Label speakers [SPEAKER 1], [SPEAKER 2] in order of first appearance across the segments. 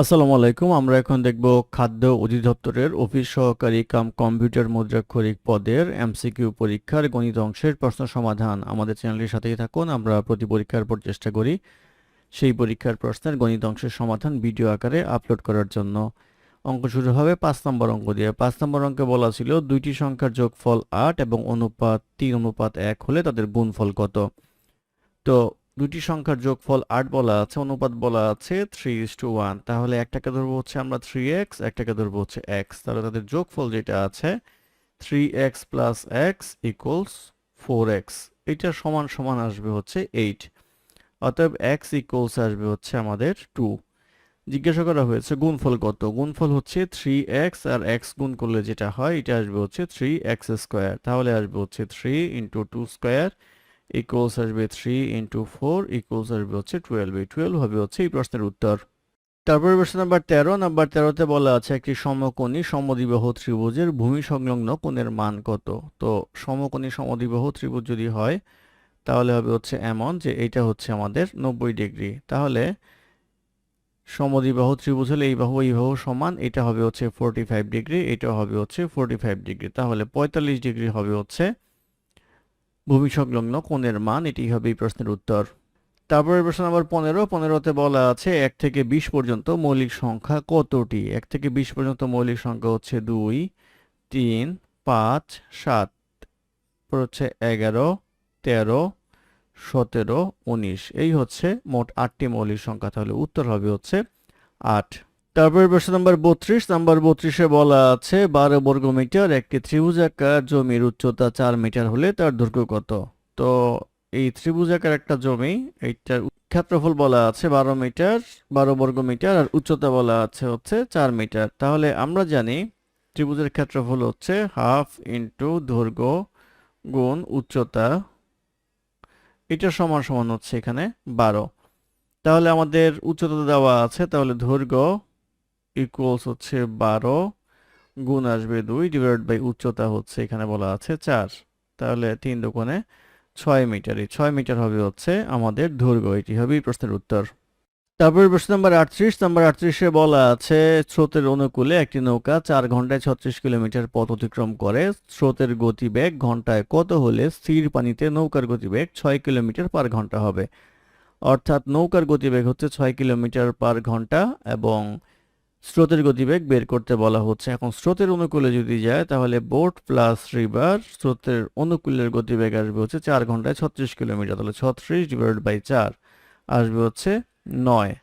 [SPEAKER 1] আসসালামু আলাইকুম, আমরা এখন দেখব খাদ্য অধিদপ্তরের অফিস সহকারী কাম কম্পিউটার মুদ্রাক্ষরিক পদের এমসিকিউ পরীক্ষার গণিত অংশের প্রশ্ন সমাধান। আমাদের চ্যানেলের সাথেই থাকুন, আমরা প্রতি পরীক্ষার পর চেষ্টা করি সেই পরীক্ষার প্রশ্নের গণিত অংশের সমাধান ভিডিও আকারে আপলোড করার জন্য। অঙ্ক শুরু হবে পাঁচ নম্বর অঙ্ক দিয়ে। পাঁচ নম্বর অঙ্কে বলা ছিল, দুইটি সংখ্যার যোগফল আট এবং অনুপাত তিন, অনুপাত এক হলে তাদের গুণফল কত? তো দুটি সংখ্যার যোগফল আট বলা আছে, অনুপাত বলা আছে থ্রি ইস টু ওয়ান তাহলে একটাকে ধরবো হচ্ছে আমরা থ্রি এক্স একটাকে ধরবো হচ্ছে এক্স তাহলে তাদের যোগফল যেটা আছে three X plus X equals four X এইটা সমান সমান আসবে হচ্ছে এইট অতএব এক্স ইকুয়ালস আসবে হচ্ছে আমাদের টু জিজ্ঞাসা করা হয়েছে গুণফল কত? গুণফল হচ্ছে থ্রি এক্স আর এক্স গুণ করলে যেটা হয়, এটা আসবে হচ্ছে থ্রি এক্স স্কোয়ার তাহলে আসবে হচ্ছে three into two square equals আসবে থ্রি ইন্টু ফোর ইকুয়ালস আসবে হচ্ছে টুয়েলভ এই টুয়েলভ হবে হচ্ছে এই প্রশ্নের উত্তর। তারপরে প্রশ্ন নাম্বার তেরো নাম্বার তেরোতে বলা আছে একটি সমকোণী সমদ্বিবাহু ত্রিভুজের ভূমি সংলগ্ন কোণের মান কত? তো সমকোণী সমদ্বিবাহু ত্রিভুজ যদি হয়, তাহলে হবে হচ্ছে এমন যে এইটা হচ্ছে আমাদের নব্বই ডিগ্রি। তাহলে সমদ্বিবাহু ত্রিভুজ হলে এই বাহু এই বাহু সমান, এটা হবে হচ্ছে ফোরটি ফাইভ ডিগ্রি এটা হবে হচ্ছে ফোরটি ফাইভ ডিগ্রি। তাহলে পঁয়তাল্লিশ ডিগ্রি হবে হচ্ছে ভূমি সংলগ্ন কোণের মান এটি হবে এই প্রশ্নের উত্তর। তারপরে প্রশ্ন নম্বর পনেরো। পনেরোতে বলা আছে, এক থেকে বিশ পর্যন্ত মৌলিক সংখ্যা কতটি? এক থেকে বিশ পর্যন্ত মৌলিক সংখ্যা হচ্ছে দুই, তিন, পাঁচ, সাত হচ্ছে এগারো, তেরো, সতেরো, উনিশ। এই হচ্ছে মোট আটটি মৌলিক সংখ্যা, তাহলে উত্তর হবে হচ্ছে আট। তারপরে প্রশ্ন নাম্বার বত্রিশ। নাম্বার বত্রিশে বলা আছে, বারো বর্গ মিটার একটি ত্রিভুজাকার জমির উচ্চতা চার মিটার হলে তার দৈর্ঘ্য কত? তো এই ত্রিভুজাকার একটা জমি, এইটার ক্ষেত্রফল বলা আছে বারো মিটার, বারো বর্গ মিটার আর উচ্চতা বলা আছে হচ্ছে চার মিটার। তাহলে আমরা জানি ত্রিভুজের ক্ষেত্রফল হচ্ছে হাফ ইন্টু দৈর্ঘ্য গুণ উচ্চতা, এটা সমান সমান হচ্ছে এখানে বারো। তাহলে আমাদের উচ্চতা দেওয়া আছে, তাহলে দৈর্ঘ্য ইকুয়ালস হচ্ছে বারো গুণ আসবে দুই ডিভাইড বাই উচ্চতা হচ্ছে এখানে বলা আছে চার। তাহলে তিন দোকানে ছয় মিটার। এই ছয় মিটার হবে হচ্ছে আমাদের দৈর্ঘ্য। এটি হবে প্রশ্নের উত্তর। তারপরে প্রশ্ন নাম্বার আটত্রিশ। নম্বর আটত্রিশে বলা আছে, স্রোতের অনুকূলে একটি নৌকা চার ঘন্টায় ছত্রিশ কিলোমিটার পথ অতিক্রম করে। স্রোতের গতিবেগ ঘন্টায় কত হলে স্থির পানিতে নৌকার গতিবেগ ছয় কিলোমিটার পার ঘণ্টা হবে? অর্থাৎ নৌকার গতিবেগ হচ্ছে ছয় কিলোমিটার পার ঘণ্টা এবং স্রোতের গতিবেগ বের করতে বলা হচ্ছে। এখন স্রোতের অনুকূলে যদি যায়, তাহলে বোট প্লাস রিভার স্রোতের অনুকূলের গতিবেগ আসবে হচ্ছে চার ঘন্টায় ছত্রিশ কিলোমিটার, তাহলে ছত্রিশ ডিভাইড বাই চার আসবে হচ্ছে নয়।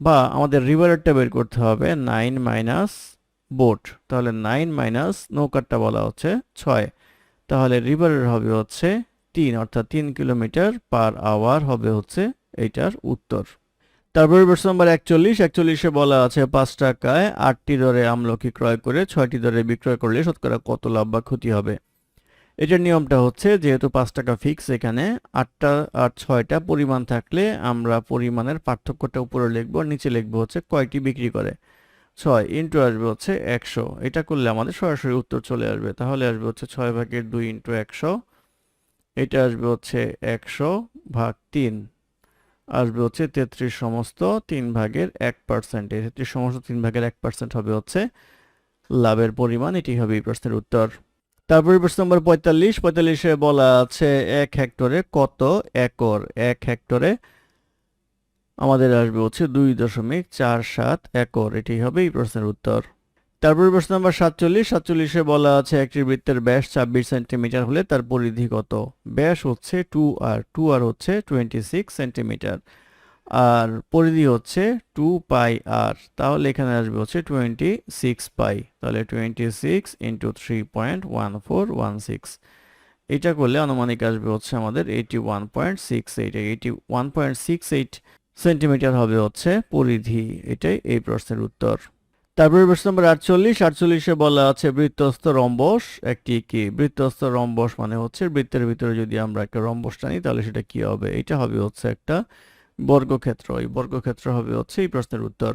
[SPEAKER 1] বা আমাদের রিভারেরটা বের করতে হবে নাইন মাইনাস বোট তাহলে নাইন মাইনাস নৌকারটা বলা হচ্ছে ছয়। তাহলে রিভারের হবে হচ্ছে তিন, অর্থাৎ তিন কিলোমিটার পার আওয়ার হবে হচ্ছে এইটার উত্তর। তারপরে প্রশ্ন নম্বর একচল্লিশ, একচল্লিশে বলা আছে পাঁচ টাকায় আটটি দরে আমলকি ক্রয় করে ছয়টি দরে বিক্রয় করলে শতকরা কত লাভ বা ক্ষতি হবে? এটার নিয়মটা হচ্ছে যেহেতু পাঁচ টাকা ফিক্স এখানে আটটা আর ছয়টা পরিমাণ থাকলে আমরা পরিমাণের পার্থক্যটা উপরে লিখব আর নিচে লিখব হচ্ছে কয়টি বিক্রি করে? ছয় ইন্টু আসবে হচ্ছে একশো। এটা করলে আমাদের সরাসরি উত্তর চলে আসবে। তাহলে আসবে হচ্ছে ছয় ভাগের দুই ইন্টু একশো। এটা আসবে হচ্ছে একশো ভাগ তিন। আসবে হচ্ছে তেত্রিশ সমস্ত তিন ভাগের এক পার্সেন্ট এই তেত্রিশ সমস্ত তিন ভাগের এক পার্সেন্ট হবে হচ্ছে লাভের পরিমাণ, এটি হবে এই প্রশ্নের উত্তর। তারপরে প্রশ্ন নম্বর পঁয়তাল্লিশ। পঁয়তাল্লিশে বলা আছে এক হেক্টরে কত একর? এক হেক্টরে আমাদের আসবে হচ্ছে দুই দশমিক চার সাত একর। এটি হবে এই প্রশ্নের উত্তর। তারপরে প্রশ্ন নম্বর সাতচল্লিশ। সাতচল্লিশে বলা আছে একটি বৃত্তের ব্যাস ছাব্বিশ সেন্টিমিটার হলে তার পরিধি কত? ব্যাস হচ্ছে টু আর টু আর হচ্ছে টোয়েন্টি সিক্স সেন্টিমিটার। আর পরিধি হচ্ছে টু পাই আর, তাহলে এখানে আসবে হচ্ছে টোয়েন্টি সিক্স পাই। তাহলে twenty six into three point one four one six. এটা করলে আনুমানিক আসবে হচ্ছে আমাদের eighty one point six eight. Eighty one point six eight centimetre হবে হচ্ছে পরিধি। এটাই এই প্রশ্নের উত্তর। তারপরে প্রশ্ন নম্বর আটচল্লিশ, আটচল্লিশে বলা আছে বৃত্তস্থ রম্বস, একটি কি? বৃত্তস্থ রম্বস মানে হচ্ছে বৃত্তের ভিতরে যদি আমরা একটা রম্বস টানি তাহলে সেটা কি হবে? এটা হবে হচ্ছে একটা বর্গক্ষেত্র। এই বর্গক্ষেত্র হবে হচ্ছে এই প্রশ্নের উত্তর।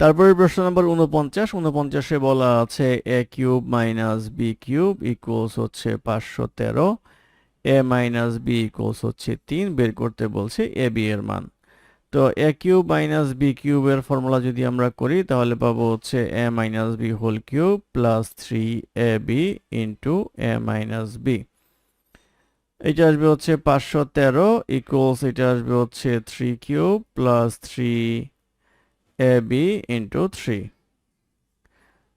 [SPEAKER 1] তারপরে প্রশ্ন নম্বর উনপঞ্চাশ উনপঞ্চাশে বলা আছে A cube minus B cube equals হচ্ছে পাঁচশো তেরো এ মাইনাস বি ইকুয়ালস হচ্ছে তিন, বের করতে বলছে এ বি এর মান। তো এ কিউব মাইনাস বি কিউবের ফর্মুলা যদি আমরা করি, তাহলে পাবো হচ্ছে A minus B whole cube plus three A B into A minus B এটা আসবে হচ্ছে পাঁচশো তেরো ইকুয়ালস এটা আসবে হচ্ছে three cube plus three A B into three.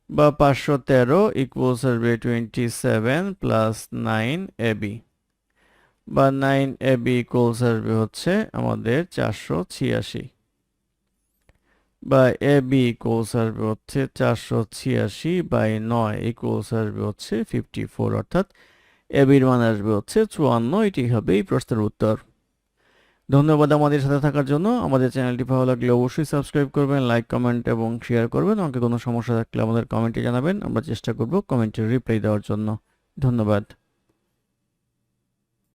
[SPEAKER 1] বা পাঁচশো তেরো ইকুয়ালস আসবে twenty seven plus nine A B বা নাইন এ বি ইকুয়ালস আসবে হচ্ছে আমাদের চারশো ছিয়াশি। বা এ বি ইকুয়ালস আসবে হচ্ছে চারশো ছিয়াশি বাই নয় ইকুয়ালস আসবে হচ্ছে ফিফটি ফোর অর্থাৎ এ বির মান আসবে হচ্ছে চুয়ান্ন। এটি হবে এই প্রশ্নের উত্তর। ধন্যবাদ আমাদের সাথে থাকার জন্য। আমাদের চ্যানেলটি ভালো লাগলে অবশ্যই সাবস্ক্রাইব করবেন, লাইক, কমেন্ট এবং শেয়ার করবেন। আমাকে কোনো সমস্যা থাকলে আমাদের কমেন্টে জানাবেন। আমরা চেষ্টা করব কমেন্টের রিপ্লাই দেওয়ার জন্য। ধন্যবাদ।